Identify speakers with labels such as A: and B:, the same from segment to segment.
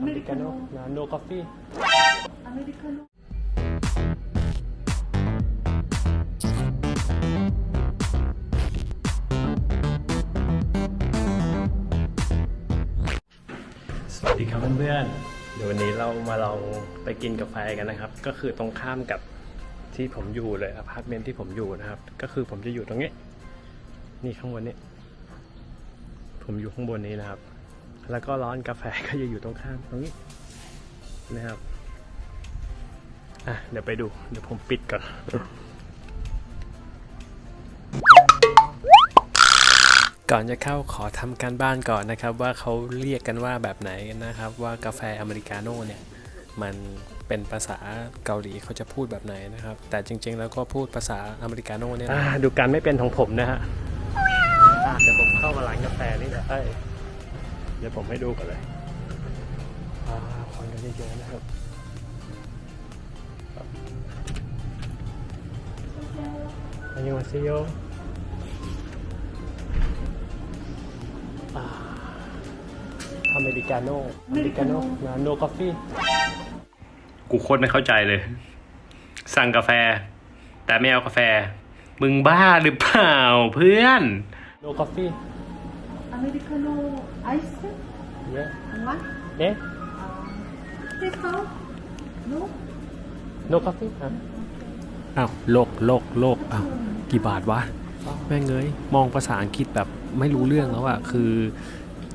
A: อเมริกาโน่นาโนกาแฟ
B: อเมริกาโน่
A: สวัสดีครับเพื่อนๆเดี๋ยววันนี้เรามาลองไปกินกาแฟกันนะครับ ก็คือตรงข้ามกับที่ผมอยู่เลยอพาร์ตเมนต์ที่ผมอยู่นะครับ ก็คือผมจะอยู่ตรงนี้ นี่ข้างบนนี้ ผมอยู่ข้างบนนี้นะครับ แล้วก็ร้านกาแฟก็จะอยู่ตรงข้ามตรงนี้นะครับอะเดี๋ยวไปดู เดี๋ยวผมปิดก่อนก่อนจะเข้าขอทำการบ้านก่อนนะครับ ว่าเขาเรียกกันว่าแบบไหนนะครับ ว่ากาแฟอเมริกาโน่เนี่ยมันเป็นภาษาเกาหลีเขาจะพูดแบบไหนนะครับ แต่จริง ๆ แล้วก็พูดภาษาอเมริกาโน่เนี่ยนะดูการไม่เป็นของผมนะฮะอะเดี๋ยวผมเข้ามาร้านกาแฟนี่แหละ เอ้ยเดี๋ยวผมให้ดูก่อนเลยอ่าคนกันเยอะๆนะครับอันยองเซโยอเมริกาโน่ อเมริกาโน่นาโนกาแฟกูโคตรไม่เข้าใจเลย สั่งกาแฟ แต่ไม่เอากาแฟ มึงบ้าหรือเปล่าเพื่อน โนกาแฟ
B: อเมริกาโน่ไอซ์
A: เนี่ย
B: วัน
A: เนี่ย
B: เทสโต้โน่
A: โนกาแฟอะอ้าวโลกโลกโลกอ้าวกี่บาทวะ แม่งเอ้ยมองภาษาอังกฤษแบบไม่รู้เรื่องแล้วอะคือ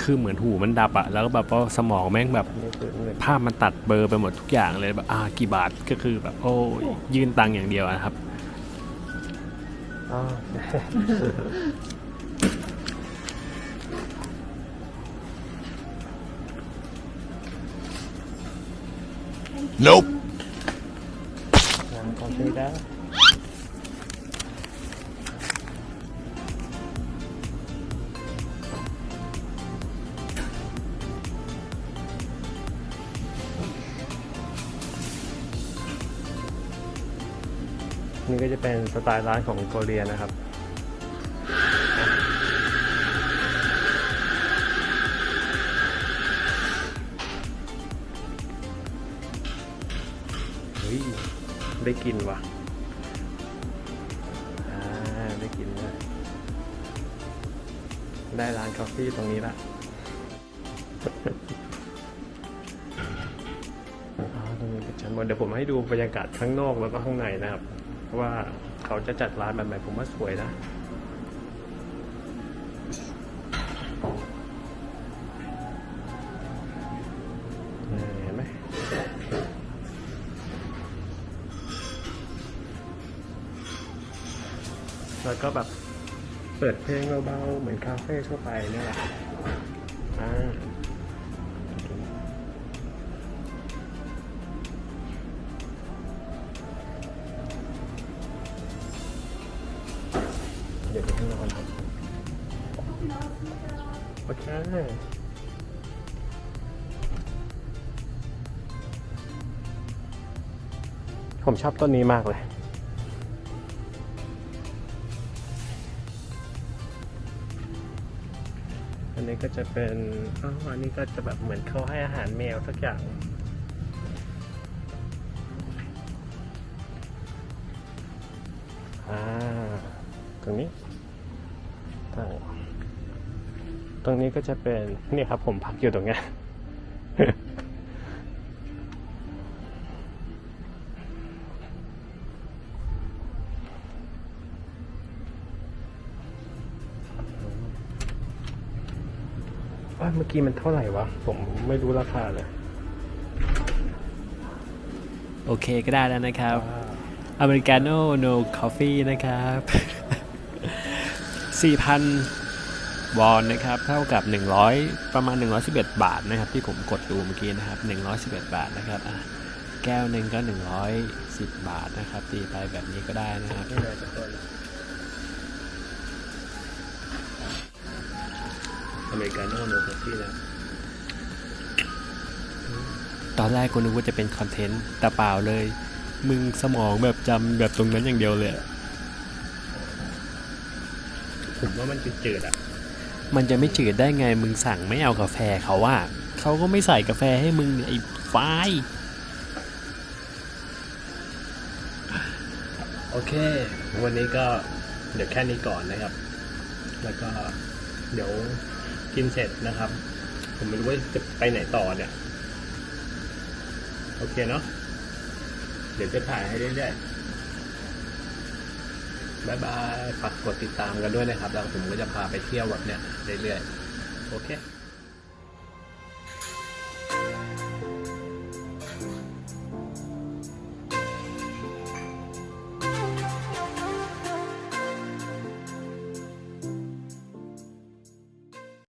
A: คือเหมือนหูมันดับอะแล้วก็แบบว่าสมองแม่งแบบภาพมันตัดเบลอร์ไปหมดทุกอย่างเลยแบบอ่ากี่บาทก็คือแบบโอ้ยยื่นตังค์อย่างเดียวอะครับ อ๋อ
C: Nope.
A: น้ำกาแฟได้นี่ก็จะเป็นสไตล์ร้านของโกเรียนะครับ ฮ้ยได้กินว่ะอ่าได้กินเลยได้ร้านกาแฟตรงนี้ละตรงนี้เป็นชั้นบนเดี๋ยวผมให้ดูบรรยากาศข้างนอกแล้วก็ข้างในนะครับ ว่าเขาจะจัดร้านแบบไหนผมว่าสวยนะ แล้วก็แบบเปิดเพลงเบาๆเหมือนคาเฟ่ทั่วไปเนี่ยแหละอ่าเดี๋ยวไปข้างนอกครับโอเคผมชอบต้นนี้มากเลย ก็จะเป็นอ๋ออันนี้ก็จะแบบเหมือนเขาให้อาหารแมวสักอย่างอ่าตรงนี้ตรงตรงนี้ก็จะเป็นนี่ครับผมพักอยู่ตรงนี้ ว่าเมื่อกี้มันเท่าไหร่วะ ผมไม่รู้ราคาเลย
D: โอเคก็ได้แล้วนะครับ อเมริกาโน่โนคอฟฟี่นะครับ 4,000 วอนนะครับ เท่ากับ 100 ประมาณ 111 บาทนะครับ ที่ผมกดดูเมื่อกี้นะครับ 111 บาทนะครับอะแก้วหนึ่งก็ 110 บาทนะครับ ตีไปแบบนี้ก็ได้นะครับ
A: อเมริกาโน่โนคอฟฟี่นะ
D: ตอนแรกกูนึกว่าจะเป็นคอนเทนต์แต่เปล่าเลย มึงสมองแบบจำแบบตรงนั้นอย่างเดียวเลยอะ
A: ผมว่ามันจืดๆอะ
D: มันจะไม่จืดได้ไงมึงสั่งไม่เอากาแฟเขาว่า
A: เขาก็ไม่ใส่กาแฟให้มึงเนี่ยไอ้ไฟล์โอเค วันนี้ก็เดี๋ยวแค่นี้ก่อนนะครับ แล้วก็เดี๋ยว กินเสร็จนะครับ ผมไม่รู้ว่าจะไปไหนต่อเนี่ย โอเคเนาะเดี๋ยวจะถ่ายให้เรื่อยๆบายบายฝากกดติดตามกันด้วยนะครับ แล้วผมก็จะพาไปเที่ยวแบบเนี้ยเรื่อยๆ โอเค